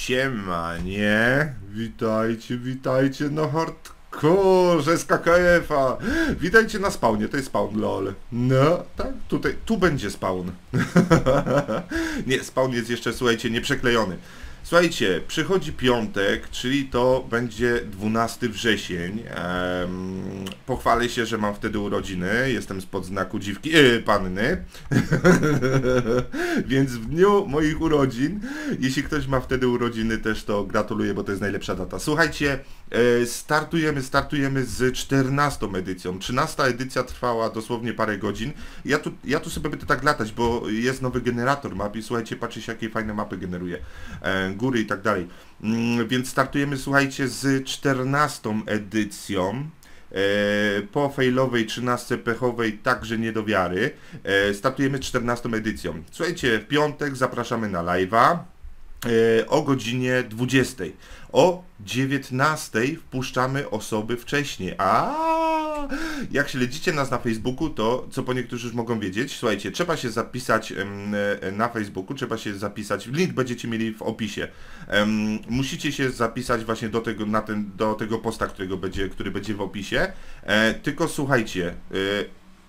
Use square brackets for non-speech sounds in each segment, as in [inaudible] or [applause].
Siema, nie? Witajcie, witajcie na hardcore z KKF-a. Witajcie na spawnie, to jest spawn lol. No, tak, tutaj, tu będzie spawn. [laughs] nie, spawn jest jeszcze, słuchajcie, nieprzeklejony. Słuchajcie, przychodzi piątek, czyli to będzie 12 wrzesień. Ehm, pochwalę się, że mam wtedy urodziny. Jestem spod znaku dziwki, yy, panny. [laughs] Więc w dniu moich urodzin, jeśli ktoś ma wtedy urodziny też, to gratuluję, bo to jest najlepsza data. Słuchajcie, e, startujemy, startujemy z 14 edycją. 13 edycja trwała dosłownie parę godzin. Ja tu, ja tu sobie będę tak latać, bo jest nowy generator map i słuchajcie, patrzcie jakie fajne mapy generuje. E, góry i tak dalej. Mm, więc startujemy, słuchajcie, z 14 edycją. E, po failowej 13 pechowej także nie do wiary. E, startujemy 14 edycją. Słuchajcie, w piątek zapraszamy na live'a o godzinie 20. O 19 wpuszczamy osoby wcześniej. A jak śledzicie nas na Facebooku, to co po niektórzy już mogą wiedzieć, słuchajcie, trzeba się zapisać em, na Facebooku, trzeba się zapisać, link będziecie mieli w opisie. Musicie się zapisać właśnie do tego, na ten, do tego posta, którego będzie, który będzie w opisie. E, tylko słuchajcie, e,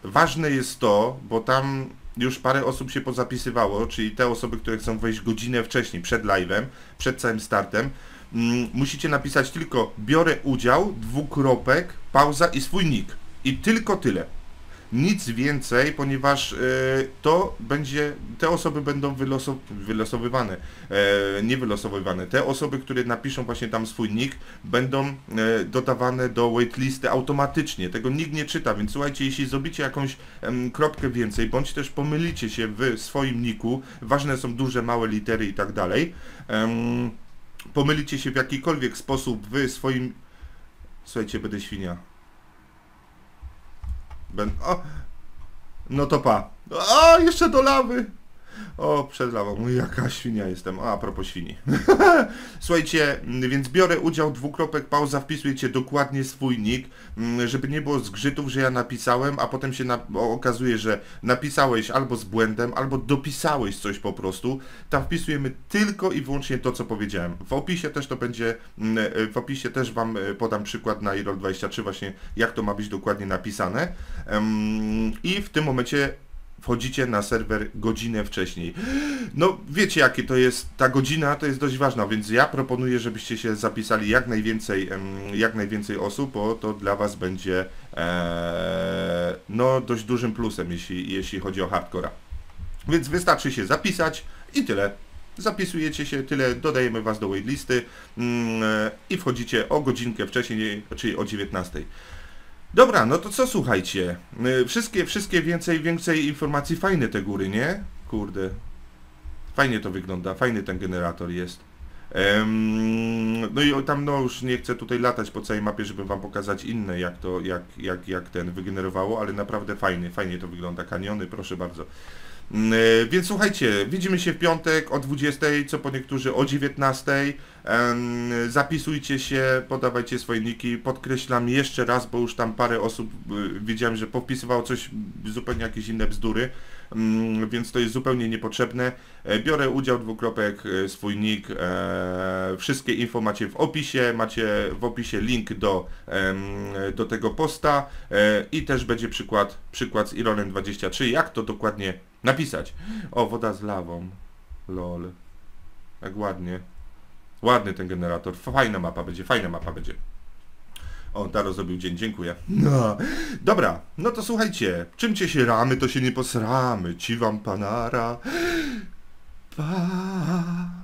ważne jest to, bo tam już parę osób się pozapisywało, czyli te osoby, które chcą wejść godzinę wcześniej, przed live'em, przed całym startem, mm, musicie napisać tylko biorę udział, dwukropek, pauza i swój nick. I tylko tyle. Nic więcej, ponieważ e, to będzie, te osoby będą wylosow, wylosowywane, e, nie wylosowywane. Te osoby, które napiszą właśnie tam swój nick, będą e, dodawane do waitlisty automatycznie. Tego nikt nie czyta, więc słuchajcie, jeśli zrobicie jakąś kropkę więcej, bądź też pomylicie się w swoim niku, ważne są duże, małe litery i tak dalej, pomylicie się w jakikolwiek sposób w swoim... Słuchajcie, będę świnia. Ben... O! No to pa. O, jeszcze do lawy. O, przed lawą. Jaka świnia jestem. A, a propos świni. [laughs] Słuchajcie, więc biorę udział, dwukropek, pauza, wpisujecie dokładnie swój nick, mm, żeby nie było zgrzytów, że ja napisałem, a potem się na... okazuje, że napisałeś albo z błędem, albo dopisałeś coś po prostu. Tam wpisujemy tylko i wyłącznie to, co powiedziałem. W opisie też to będzie, mm, w opisie też Wam e, podam przykład na iRoll23 właśnie, jak to ma być dokładnie napisane. I w tym momencie wchodzicie na serwer godzinę wcześniej. No wiecie jakie to jest, ta godzina to jest dość ważna, więc ja proponuję, żebyście się zapisali jak najwięcej, jak najwięcej osób, bo to dla Was będzie e, no dość dużym plusem, jeśli, jeśli chodzi o hardcora. Więc wystarczy się zapisać i tyle. Zapisujecie się, tyle, dodajemy Was do waitlisty mm, e, i wchodzicie o godzinkę wcześniej, czyli o 19. Dobra, no to co słuchajcie? Wszystkie, wszystkie więcej, więcej informacji. Fajne te góry, nie? Kurde. Fajnie to wygląda, fajny ten generator jest. no i tam no już nie chcę tutaj latać po całej mapie, żeby wam pokazać inne, jak to, jak, jak, jak ten wygenerowało, ale naprawdę fajny, fajnie to wygląda. Kaniony, proszę bardzo. Mm, e, więc słuchajcie, widzimy się w piątek o 20, co po niektórzy o 19. Zapisujcie się, podawajcie swoje niki. Podkreślam jeszcze raz, bo już tam parę osób y, widziałem, że popisywało coś, zupełnie jakieś inne bzdury, więc to jest zupełnie niepotrzebne. E, biorę udział dwukropek, e, swój nick. Wszystkie info macie w opisie, macie w opisie link do, do tego posta i też będzie przykład, przykład z Ironem23, jak to dokładnie Napisać. O, woda z lawą. Lol. Jak ładnie. Ładny ten generator. Fajna mapa będzie, fajna mapa będzie. O, Daro zrobił dzień, dziękuję. No, dobra, no to słuchajcie, czym cię się ramy, to się nie posramy. Ci wam panara. Pa.